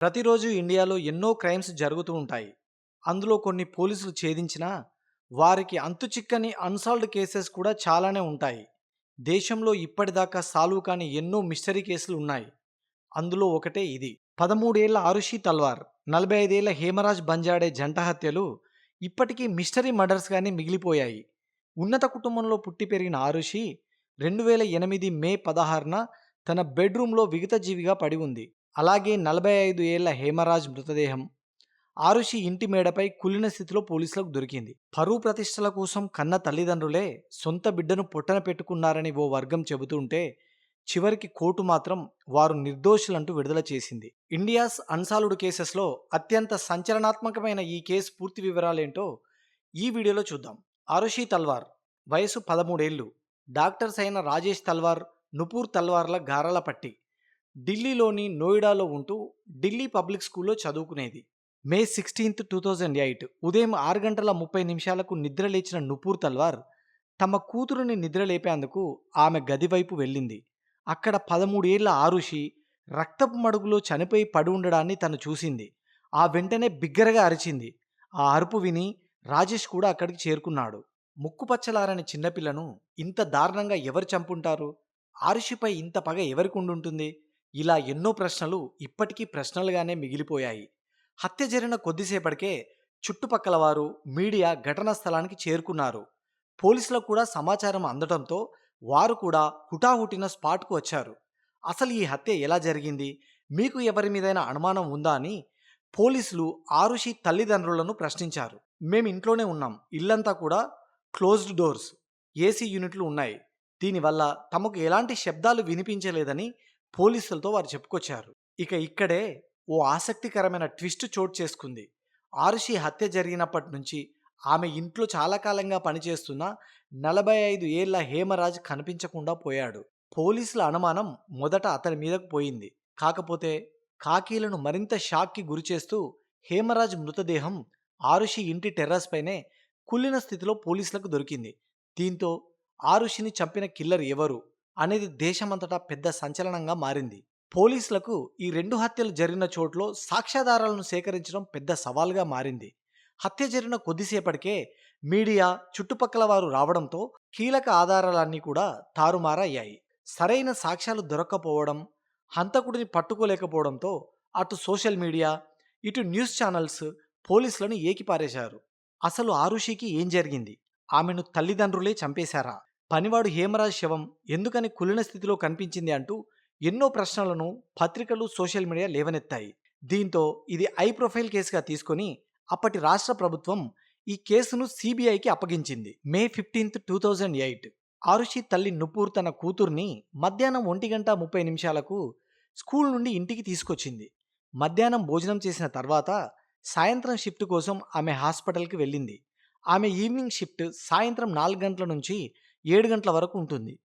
ప్రతిరోజు ఇండియాలో ఎన్నో క్రైమ్స్ జరుగుతూ ఉంటాయి. అందులో కొన్ని పోలీసులు ఛేదించినా వారికి అంతుచిక్కని అన్సాల్వ్డ్ కేసెస్ కూడా చాలానే ఉంటాయి. దేశంలో ఇప్పటిదాకా సాల్వ్ కాని ఎన్నో మిస్టరీ కేసులు ఉన్నాయి. అందులో ఒకటే ఇది. పదమూడేళ్ళ ఆరుషి తల్వార్ నలభై ఐదేళ్ళ హేమరాజ్ బంజాడే జంట హత్యలు ఇప్పటికీ మిస్టరీ మర్డర్స్గానే మిగిలిపోయాయి. ఉన్నత కుటుంబంలో పుట్టి పెరిగిన ఆరుషి రెండు వేల ఎనిమిది మే పదహారున తన బెడ్రూమ్లో విగతజీవిగా పడి ఉంది. అలాగే నలభై ఐదు ఏళ్ళ హేమరాజ్ మృతదేహం ఆరుషి ఇంటి మేడపై కులిన స్థితిలో పోలీసులకు దొరికింది. పరువు ప్రతిష్టల కోసం కన్న తల్లిదండ్రులే సొంత బిడ్డను పొట్టన పెట్టుకున్నారని ఓ వర్గం చెబుతుంటే చివరికి కోర్టు మాత్రం వారు నిర్దోషులంటూ విడుదల చేసింది. ఇండియాస్ అన్సాలుడు కేసెస్లో అత్యంత సంచలనాత్మకమైన ఈ కేసు పూర్తి వివరాలేంటో ఈ వీడియోలో చూద్దాం. ఆరుషి తల్వార్ వయసు పదమూడేళ్ళు డాక్టర్స్ అయిన రాజేష్ తల్వార్ నుపూర్ తల్వార్ల గారాల పట్టి. ఢిల్లీలోని నోయిడాలో ఉంటూ ఢిల్లీ పబ్లిక్ స్కూల్లో చదువుకునేది. May sixteenth two thousand eight ఉదయం ఆరు గంటల ముప్పై నిమిషాలకు నిద్ర లేచిన నుపూర్ తల్వార్ తమ కూతురుని నిద్ర లేపేందుకు ఆమె గది వైపు వెళ్ళింది. అక్కడ పదమూడేళ్ళ ఆరుషి రక్తపు మడుగులో చనిపోయి పడి ఉండడాన్ని తను చూసింది. ఆ వెంటనే బిగ్గరగా అరిచింది. ఆ అరుపు విని రాజేష్ కూడా అక్కడికి చేరుకున్నాడు. ముక్కుపచ్చలారని చిన్నపిల్లను ఇంత దారుణంగా ఎవరు చంపుంటారు? ఆరుషిపై ఇంత పగ ఎవరికి ఉండుంటుంది? ఇలా ఎన్నో ప్రశ్నలు ఇప్పటికీ ప్రశ్నలుగానే మిగిలిపోయాయి. హత్య జరిగిన కొద్దిసేపటికే చుట్టుపక్కల వారు మీడియా ఘటనా స్థలానికి చేరుకున్నారు. పోలీసులకు కూడా సమాచారం అందడంతో వారు కూడా హుటాహుటిన స్పాట్కు వచ్చారు. అసలు ఈ హత్య ఎలా జరిగింది? మీకు ఎవరి మీదైనా అనుమానం ఉందా అని పోలీసులు ఆరుషి తల్లిదండ్రులను ప్రశ్నించారు. మేము ఇంట్లోనే ఉన్నాం. ఇల్లంతా కూడా క్లోజ్డ్ డోర్స్ ఏసీ యూనిట్లు ఉన్నాయి. దీనివల్ల తమకు ఎలాంటి శబ్దాలు వినిపించలేదని పోలీసులతో వారు చెప్పుకొచ్చారు. ఇక ఇక్కడే ఓ ఆసక్తికరమైన ట్విస్ట్ చోటు చేసుకుంది. ఆరుషి హత్య జరిగినప్పటి నుంచి ఆమె ఇంట్లో చాలా కాలంగా పనిచేస్తున్న నలభై ఐదు ఏళ్ళ హేమరాజ్ కనిపించకుండా పోయాడు. పోలీసుల అనుమానం మొదట అతని మీదకు పోయింది. కాకపోతే కాకీలను మరింత షాక్కి గురిచేస్తూ హేమరాజ్ మృతదేహం ఆరుషి ఇంటి టెర్రస్ పైనే కుళ్ళిన స్థితిలో పోలీసులకు దొరికింది. దీంతో ఆరుషిని చంపిన కిల్లర్ ఎవరు? అనేది దేశమంతటా పెద్ద సంచలనంగా మారింది. పోలీసులకు ఈ రెండు హత్యలు జరిగిన చోట్లో సాక్ష్యాధారాలను సేకరించడం పెద్ద సవాల్గా మారింది. హత్య జరిగిన కొద్దిసేపటికే మీడియా చుట్టుపక్కల వారు రావడంతో కీలక ఆధారాలన్నీ కూడా తారుమారయ్యాయి. సరైన సాక్ష్యాలు దొరక్కపోవడం హంతకుడిని పట్టుకోలేకపోవడంతో అటు సోషల్ మీడియా ఇటు న్యూస్ ఛానల్స్ పోలీసులను ఏకిపారేశారు. అసలు ఆరుషికి ఏం జరిగింది? ఆమెను తల్లిదండ్రులే చంపేశారా? పనివాడు హేమరాజ్ శవం ఎందుకని కులిన స్థితిలో కనిపించింది అంటూ ఎన్నో ప్రశ్నలను పత్రికలు సోషల్ మీడియా లేవనెత్తాయి. దీంతో ఇది ఐ ప్రొఫైల్ కేసుగా తీసుకొని అప్పటి రాష్ట్ర ప్రభుత్వం ఈ కేసును సిబిఐకి అప్పగించింది. May fifteenth two thousand eight. Aarushi తల్లి నుపూర్ తన కూతుర్ని మధ్యాహ్నం ఒంటి గంట ముప్పై నిమిషాలకు స్కూల్ నుండి ఇంటికి తీసుకొచ్చింది. మధ్యాహ్నం భోజనం చేసిన తర్వాత సాయంత్రం షిఫ్ట్ కోసం ఆమె హాస్పిటల్కి వెళ్ళింది. ఆమె ఈవినింగ్ షిఫ్ట్ సాయంత్రం నాలుగు గంటల నుంచి ఏడు గంటల వరకు ఉంటుంది.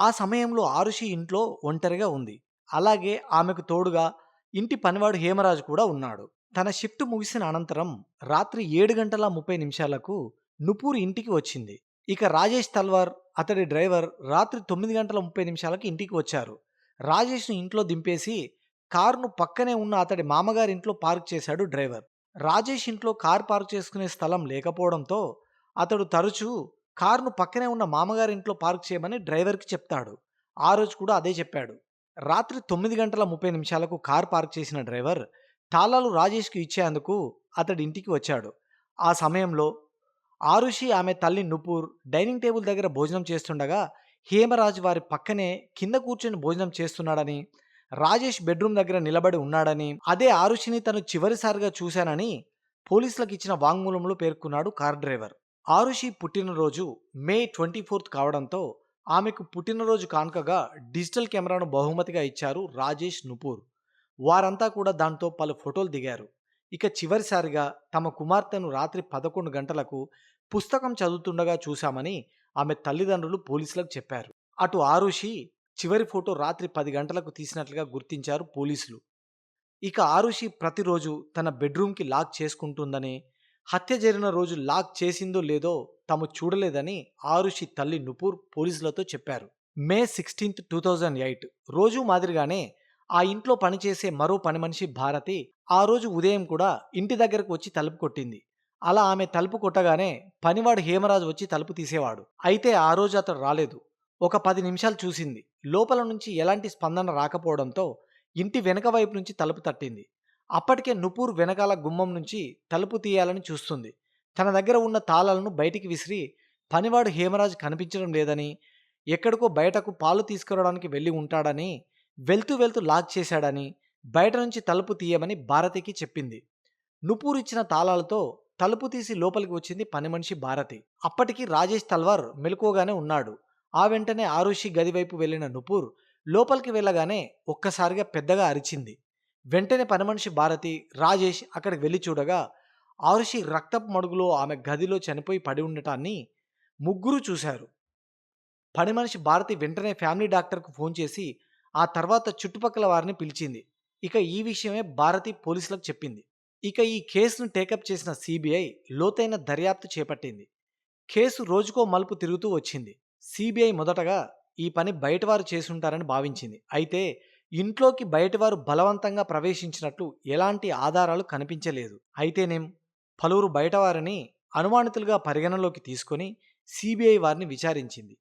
ఆ సమయంలో ఆరుషి ఇంట్లో ఒంటరిగా ఉంది. అలాగే ఆమెకు తోడుగా ఇంటి పనివాడు హేమరాజు కూడా ఉన్నాడు. తన షిఫ్ట్ ముగిసిన అనంతరం రాత్రి ఏడు గంటల ముప్పై నిమిషాలకు నుపూర్ ఇంటికి వచ్చింది. ఇక రాజేష్ తల్వార్ అతడి డ్రైవర్ రాత్రి తొమ్మిది గంటల ముప్పై నిమిషాలకు ఇంటికి వచ్చారు. రాజేష్ను ఇంట్లో దింపేసి కారును పక్కనే ఉన్న అతడి మామగారి ఇంట్లో పార్క్ చేశాడు డ్రైవర్. రాజేష్ ఇంట్లో కార్ పార్క్ చేసుకునే స్థలం లేకపోవడంతో అతడు తరచూ కారును పక్కనే ఉన్న మామగారి ఇంట్లో పార్క్ చేయమని డ్రైవర్కి చెప్తాడు. ఆ రోజు కూడా అదే చెప్పాడు. రాత్రి తొమ్మిది గంటల ముప్పై నిమిషాలకు కార్ పార్క్ చేసిన డ్రైవర్ తాళాలు రాజేష్కి ఇచ్చేందుకు అతడి ఇంటికి వచ్చాడు. ఆ సమయంలో ఆరుషి ఆమె తల్లి నుపూర్ డైనింగ్ టేబుల్ దగ్గర భోజనం చేస్తుండగా హేమరాజ్ వారి పక్కనే కింద కూర్చొని భోజనం చేస్తున్నాడని రాజేష్ బెడ్రూమ్ దగ్గర నిలబడి ఉన్నాడని అదే ఆరుషిని తను చివరిసారిగా చూశానని పోలీసులకు ఇచ్చిన వాంగ్మూలంలో పేర్కొన్నాడు కార్ డ్రైవర్. ఆరుషి పుట్టినరోజు మే ట్వంటీ ఫోర్త్ కావడంతో ఆమెకు పుట్టినరోజు కానుకగా డిజిటల్ కెమెరాను బహుమతిగా ఇచ్చారు రాజేష్ నుపూర్. వారంతా కూడా దాంతో పలు ఫోటోలు దిగారు. ఇక చివరిసారిగా తమ కుమార్తెను రాత్రి పదకొండు గంటలకు పుస్తకం చదువుతుండగా చూశామని ఆమె తల్లిదండ్రులు పోలీసులకు చెప్పారు. అటు ఆరుషి చివరి ఫోటో రాత్రి పది గంటలకు తీసినట్లుగా గుర్తించారు పోలీసులు. ఇక ఆరుషి ప్రతిరోజు తన బెడ్రూమ్కి లాక్ చేసుకుంటుందని హత్య జరిగిన రోజు లాక్ చేసిందో లేదో తాము చూడలేదని ఆరుషి తల్లి నుపూర్ పోలీసులతో చెప్పారు. May sixteenth two thousand eight రోజు మాదిరిగానే ఆ ఇంట్లో పనిచేసే మరో పని మనిషి భారతి ఆ రోజు ఉదయం కూడా ఇంటి దగ్గరకు వచ్చి తలుపు కొట్టింది. అలా ఆమె తలుపు కొట్టగానే పనివాడు హేమరాజు వచ్చి తలుపు తీసేవాడు. అయితే ఆ రోజు అతడు రాలేదు. ఒక పది నిమిషాలు చూసింది. లోపల నుంచి ఎలాంటి స్పందన రాకపోవడంతో ఇంటి వెనక వైపు నుంచి తలుపు తట్టింది. అప్పటికే నుపూర్ వెనకాల గుమ్మం నుంచి తలుపు తీయాలని చూస్తుంది. తన దగ్గర ఉన్న తాళాలను బయటికి విసిరి పనివాడు హేమరాజ్ కనిపించడం లేదని ఎక్కడికో బయటకు పాలు తీసుకురావడానికి వెళ్ళి ఉంటాడని వెళ్తూ వెళ్తూ లాక్ చేశాడని బయట నుంచి తలుపు తీయమని భారతికి చెప్పింది. నుపూర్ ఇచ్చిన తాళాలతో తలుపు తీసి లోపలికి వచ్చింది పని మనిషి భారతి. అప్పటికి రాజేష్ తల్వార్ మెలకువగానే ఉన్నాడు. ఆ వెంటనే ఆరుషి గదివైపు వెళ్ళిన నుపూర్ లోపలికి వెళ్ళగానే ఒక్కసారిగా పెద్దగా అరిచింది. వెంటనే పని మనిషి భారతి రాజేష్ అక్కడికి వెళ్ళి చూడగా ఆరుషి రక్తపు మడుగులో ఆమె గదిలో చనిపోయి పడి ఉండటాన్ని ముగ్గురు చూశారు. పని మనిషి భారతి వెంటనే ఫ్యామిలీ డాక్టర్కు ఫోన్ చేసి ఆ తర్వాత చుట్టుపక్కల వారిని పిలిచింది. ఇక ఈ విషయమే భారతి పోలీసులకు చెప్పింది. ఇక ఈ కేసును టేకప్ చేసిన సిబిఐ లోతైన దర్యాప్తు చేపట్టింది. కేసు రోజుకో మలుపు తిరుగుతూ వచ్చింది. సిబిఐ మొదటగా ఈ పని బయటవారు చేసుంటారని భావించింది. అయితే ఇంట్లోకి బయటవారు బలవంతంగా ప్రవేశించినట్లు ఎలాంటి ఆధారాలు కనిపించలేదు. అయితేనేం? పలువురు బయటవారిని అనుమానితులుగా పరిగణలోకి తీసుకొని సిబిఐ వారిని విచారించింది.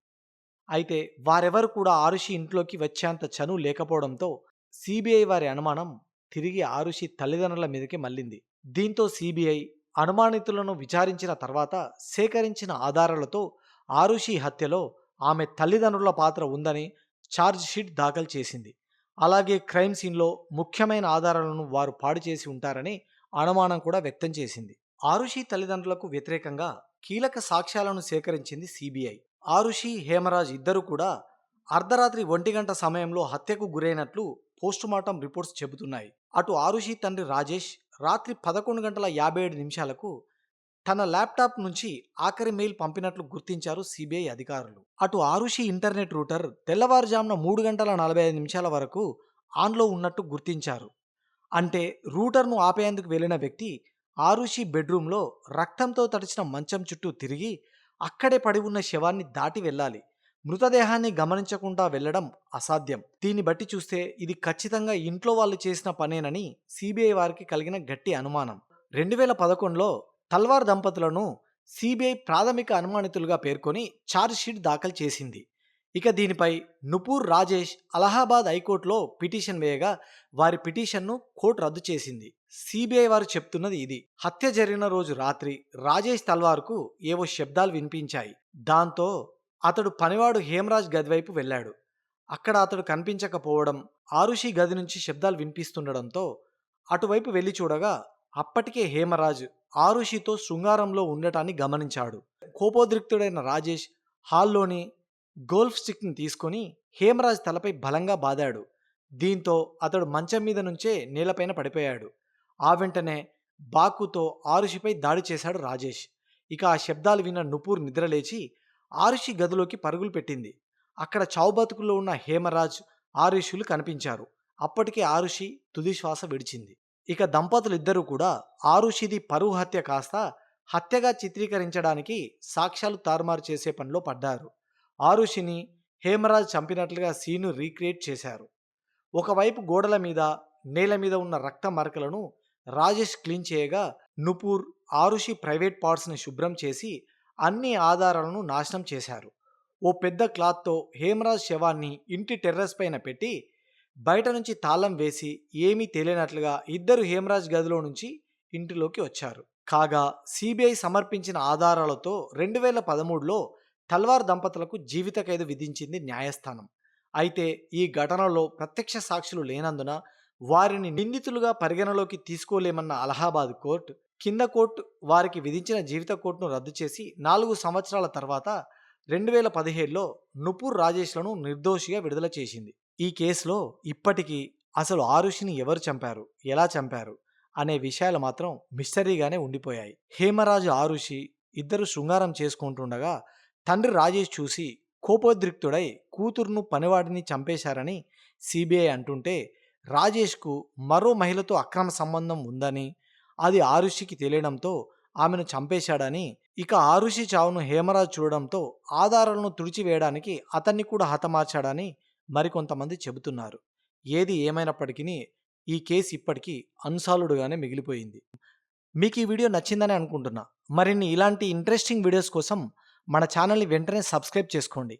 అయితే వారెవరు కూడా ఆరుషి ఇంట్లోకి వచ్చేంత చనువు లేకపోవడంతో సిబిఐ వారి అనుమానం తిరిగి ఆరుషి తల్లిదండ్రుల మీదకి మళ్ళింది. దీంతో సిబిఐ అనుమానితులను విచారించిన తర్వాత సేకరించిన ఆధారాలతో ఆరుషి హత్యలో ఆమె తల్లిదండ్రుల పాత్ర ఉందని ఛార్జ్ షీట్ దాఖలు చేసింది. అలాగే క్రైమ్ సీన్లో ముఖ్యమైన ఆధారాలను వారు పాడు చేసి ఉంటారని అనుమానం కూడా వ్యక్తం చేసింది. ఆరుషి తల్లిదండ్రులకు వ్యతిరేకంగా కీలక సాక్ష్యాలను సేకరించింది సిబిఐ. ఆరుషి హేమరాజ్ ఇద్దరు కూడా అర్ధరాత్రి ఒంటి గంట సమయంలో హత్యకు గురైనట్లు పోస్టుమార్టం రిపోర్ట్స్ చెబుతున్నాయి. అటు ఆరుషి తండ్రి రాజేష్ రాత్రి పదకొండు గంటల యాభై ఏడు నిమిషాలకు తన ల్యాప్టాప్ నుంచి ఆఖరి మెయిల్ పంపినట్లు గుర్తించారు సిబిఐ అధికారులు. అటు ఆరుషి ఇంటర్నెట్ రూటర్ తెల్లవారుజామున మూడు గంటల నలభై ఐదు నిమిషాల వరకు ఆన్లో ఉన్నట్టు గుర్తించారు. అంటే రూటర్ను ఆపేందుకు వెళ్ళిన వ్యక్తి ఆరుషి బెడ్రూమ్లో రక్తంతో తడిచిన మంచం చుట్టూ తిరిగి అక్కడే పడి ఉన్న శవాన్ని దాటి వెళ్ళాలి. మృతదేహాన్ని గమనించకుండా వెళ్ళడం అసాధ్యం. దీన్ని బట్టి చూస్తే ఇది ఖచ్చితంగా ఇంట్లో వాళ్ళు చేసిన పనేనని సిబిఐ వారికి కలిగిన గట్టి అనుమానం. రెండు వేల పదకొండులో తల్వార్ దంపతులను సిబిఐ ప్రాథమిక అనుమానితులుగా పేర్కొని ఛార్జ్షీట్ దాఖలు చేసింది. ఇక దీనిపై నుపూర్ రాజేష్ అలహాబాద్ హైకోర్టులో పిటిషన్ వేయగా వారి పిటిషన్ను కోర్టు రద్దు చేసింది. సిబిఐ వారు చెప్తున్నది ఇది. హత్య జరిగిన రోజు రాత్రి రాజేష్ తల్వార్కు ఏవో శబ్దాలు వినిపించాయి. దాంతో అతడు పనివాడు హేమరాజ్ గది వైపు వెళ్ళాడు. అక్కడ అతడు కనిపించకపోవడం ఆరుషి గది నుంచి శబ్దాలు వినిపిస్తుండడంతో అటువైపు వెళ్ళి చూడగా అప్పటికే హేమరాజ్ ఆరుషితో శృంగారంలో ఉండటాన్ని గమనించాడు. కోపోద్రిక్తుడైన రాజేష్ హాల్లోని గోల్ఫ్ స్టిక్ని తీసుకొని హేమరాజ్ తలపై బలంగా బాదాడు. దీంతో అతడు మంచం మీద నుంచే నేలపైన పడిపోయాడు. ఆ వెంటనే బాకుతో ఆరుషిపై దాడి చేశాడు రాజేష్. ఇక ఆ శబ్దాలు విన్న నుపూర్ నిద్రలేచి ఆరుషి గదిలోకి పరుగులు పెట్టింది. అక్కడ చావుబతుకుల్లో ఉన్న హేమరాజ్ ఆరుషులు కనిపించారు. అప్పటికే ఆరుషి తుది శ్వాస విడిచింది. ఇక దంపతులు ఇద్దరూ కూడా ఆరుషిది పరువు హత్య కాస్త హత్యగా చిత్రీకరించడానికి సాక్ష్యాలు తారుమారు చేసే పనిలో పడ్డారు. ఆరుషిని హేమరాజ్ చంపినట్లుగా సీను రీక్రియేట్ చేశారు. ఒకవైపు గోడల మీద నేల మీద ఉన్న రక్త మరకలను రాజేష్ క్లీన్ చేయగా నుపూర్ ఆరుషి ప్రైవేట్ పార్ట్స్ని శుభ్రం చేసి అన్ని ఆధారాలను నాశనం చేశారు. ఓ పెద్ద క్లాత్తో హేమరాజ్ శవాన్ని ఇంటి టెర్రస్ పైన పెట్టి బయట నుంచి తాళం వేసి ఏమీ తెలియనట్లుగా ఇద్దరు హేమరాజ్ గదిలో నుంచి ఇంటిలోకి వచ్చారు. కాగా సిబిఐ సమర్పించిన ఆధారాలతో రెండు వేల పదమూడులో తల్వార్ దంపతులకు జీవిత ఖైదు విధించింది న్యాయస్థానం. అయితే ఈ ఘటనలో ప్రత్యక్ష సాక్షులు లేనందున వారిని నిందితులుగా పరిగణలోకి తీసుకోలేమన్న అలహాబాద్ కోర్టు కింద కోర్టు వారికి విధించిన జీవిత కోర్టును రద్దు చేసి నాలుగు సంవత్సరాల తర్వాత రెండు వేల పదిహేడులో నుపూర్ రాజేష్లను నిర్దోషిగా విడుదల చేసింది. ఈ కేసులో ఇప్పటికీ అసలు ఆరుషిని ఎవరు చంపారు? ఎలా చంపారు? అనే విషయాలు మాత్రం మిస్టరీగానే ఉండిపోయాయి. హేమరాజు ఆరుషి ఇద్దరు శృంగారం చేసుకుంటుండగా తండ్రి రాజేష్ చూసి కోపోద్రిక్తుడై కూతురును పనివాడిని చంపేశారని సిబిఐ అంటుంటే రాజేష్కు మరో మహిళతో అక్రమ సంబంధం ఉందని అది ఆరుషికి తెలియడంతో ఆమెను చంపేశాడని ఇక ఆరుషి చావును హేమరాజ్ చూడడంతో ఆధారాలను తుడిచివేయడానికి అతన్ని కూడా హతమార్చాడని మరికొంతమంది చెబుతున్నారు ఏది ఏమైనప్పటికీ ఈ కేసు ఇప్పటికీ అన్సాల్వ్డ్‌గానే మిగిలిపోయింది. మీకు ఈ వీడియో నచ్చిందని అనుకుంటున్నా. మరిన్ని ఇలాంటి ఇంట్రెస్టింగ్ వీడియోస్ కోసం మన ఛానల్‌ని వెంటనే సబ్స్క్రైబ్ చేసుకోండి.